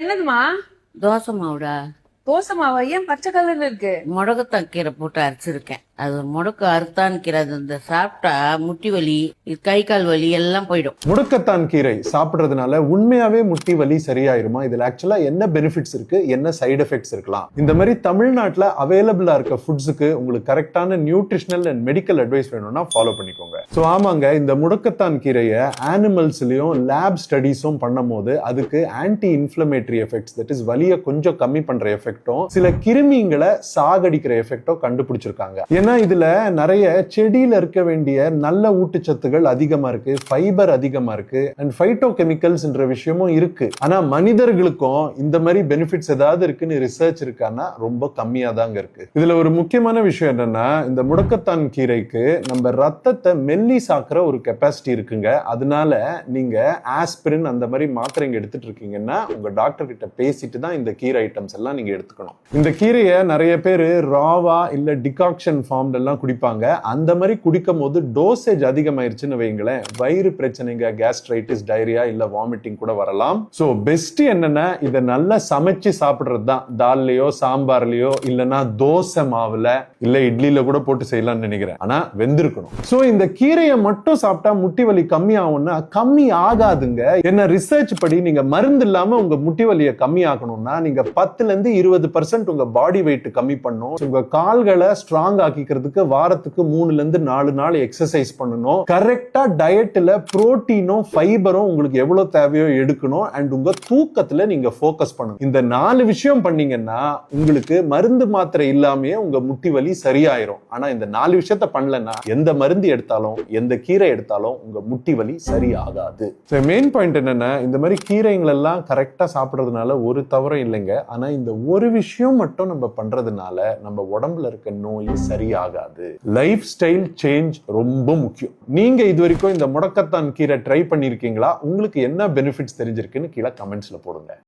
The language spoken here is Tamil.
என்னதுமா? தோசை மாவுடா. தோசை மாவா? ஏன் பச்சை கலர்ல இருக்கு? முடக்கத்தான் கீரை போட்டு அரைச்சிருக்கேன். அது ஒரு முடக்கு அறுத்தான் கீரை அது இந்த சாப்பிட்டா முட்டி வலி கை கால் வலி எல்லாம் போயிடும். முடக்கத்தான் கீரை சாப்பிடுறதுனால உண்மையாவே முட்டி வலி சரியாயிருமா? இதுல ஆக்சுவலா என்ன பெனிஃபிட்ஸ் இருக்கு? என்ன சைடு எஃபெக்ட்ஸ் இருக்கலாம்? இந்த மாதிரி தமிழ்நாட்டுல அவைலபிளா இருக்க ஃபுட்ஸுக்கு உங்களுக்கு கரெக்டான நியூட்ரிஷனல் அண்ட் மெடிக்கல் அட்வைஸ் வேணும்னா ஃபாலோ பண்ணிக்கோங்க. ஸோ ஆமாங்க இந்த முடக்கத்தான் கீரையை ஆனிமல்ஸ்லயும் லேப் ஸ்டடீஸும் பண்ணும் போது அதுக்கு anti inflammatory effects that is வலியை கொஞ்சம் கம்மி பண்ற எஃபெக்டும் சில கிருமிங்களை சாகடிக்கிற எஃபெக்டும் கண்டுபிடிச்சிருக்காங்க. ஏன்னா இதுல நிறைய செடியில இருக்க வேண்டிய நல்ல ஊட்டச்சத்துகள் அதிகமா இருக்கு ஃபைபர் அதிகமா இருக்கு அண்ட் ஃபைட்டோ கெமிக்கல்ஸ்ன்ற விஷயமும் இருக்கு. ஆனா மனிதர்களுக்கும் இந்த மாதிரி பெனிஃபிட்ஸ் ஏதாவது இருக்குன்னு ரிசர்ச் இருக்கான்னா ரொம்ப கம்மியா தாங்க இருக்கு. இதுல ஒரு முக்கியமான விஷயம் என்னன்னா இந்த முடக்கத்தான் கீரைக்கு நம்ம ரத்தத்தை மெல்லி சாக்குற ஒரு கெப்பாசிட்டி இருக்குங்க. அதனால நீங்க ஆஸ்பிரின் அந்த மாதிரி மாத்திரைங்க எடுத்துட்டு இருக்கீங்கன்னா உங்க டாக்டர் கிட்ட பேசிட்டு தான் இந்த கீரை ஐட்டம்ஸ் எல்லாம் நீங்க எடுத்துக்கணும். இந்த கீரையை நிறைய பேர் ராவா இல்ல டிகாக்ஷன் ஃபார்ம் எல்லாம் குடிப்பாங்க. அந்த மாதிரி குடிக்கும் போது டோசேஜ் அதிகமாயிருச்சுன்னு வைங்களேன் வயிறு பிரச்சனைங்க கேஸ்ட்ரைட்டிஸ் டைரியா இல்ல வாமிட்டிங் கூட வரலாம். சோ பெஸ்ட் என்னன்னா இதை நல்லா சமைச்சு சாப்பிடுறது தான் தால்லையோ சாம்பார்லயோ இல்லைன்னா தோசை மாவுல இல்ல இட்லியில கூட போட்டு செய்யலாம்னு நினைக்கிறேன். ஆனா வெந்திருக்கணும். சோ இந்த கீரையை மட்டும் சாப்பிட்டா முட்டி வலி கம்மி ஆகும்னா கம்மி ஆகாதுங்க. என்ன ரிசர்ச் படி நீங்க மருந்து இல்லாம உங்க முட்டி வலியை கம்மி ஆக்கணும்னா நீங்க பத்துல இருந்து இருபது பர்சன்ட் உங்க பாடி வெயிட் கம்மி பண்ணும். உங்க கால்களை ஸ்ட்ராங் பண்ணிக்கிறதுக்கு வாரத்துக்கு மூணுல இருந்து நாலு நாள் எக்ஸசைஸ் பண்ணணும். கரெக்டா டயட்ல புரோட்டீனும் ஃபைபரும் உங்களுக்கு எவ்வளவு தேவையோ எடுக்கணும். அண்ட் உங்க தூக்கத்துல நீங்க ஃபோக்கஸ் பண்ணணும். இந்த நாலு விஷயம் பண்ணீங்கன்னா உங்களுக்கு மருந்து மாத்திரை இல்லாமயே உங்க முட்டி வலி சரியாயிரும். ஆனா இந்த நாலு விஷயத்த பண்ணலன்னா எந்த மருந்து எடுத்தாலும் எந்த கீரை எடுத்தாலும் உங்க முட்டி வலி சரியாகாது. மெயின் பாயிண்ட் என்னன்னா இந்த மாதிரி கீரைங்களெல்லாம் எல்லாம் கரெக்டா சாப்பிடுறதுனால ஒரு தவறும் இல்லைங்க. ஆனா இந்த ஒரு விஷயம் மட்டும் நம்ம பண்றதுனால நம்ம உடம்புல இருக்க நோய் சரியாகாது லைஃப் ஸ்டைல் சேஞ்ச் ரொம்ப முக்கியம். நீங்க இது வரைக்கும் இந்த முடக்கத்தான் கீரை ட்ரை பண்ணிருக்கீங்களா? உங்களுக்கு என்ன பெனிஃபிட்ஸ் தெரிஞ்சிருக்குன்னு கீழே கமெண்ட்ஸ்ல போடுங்க.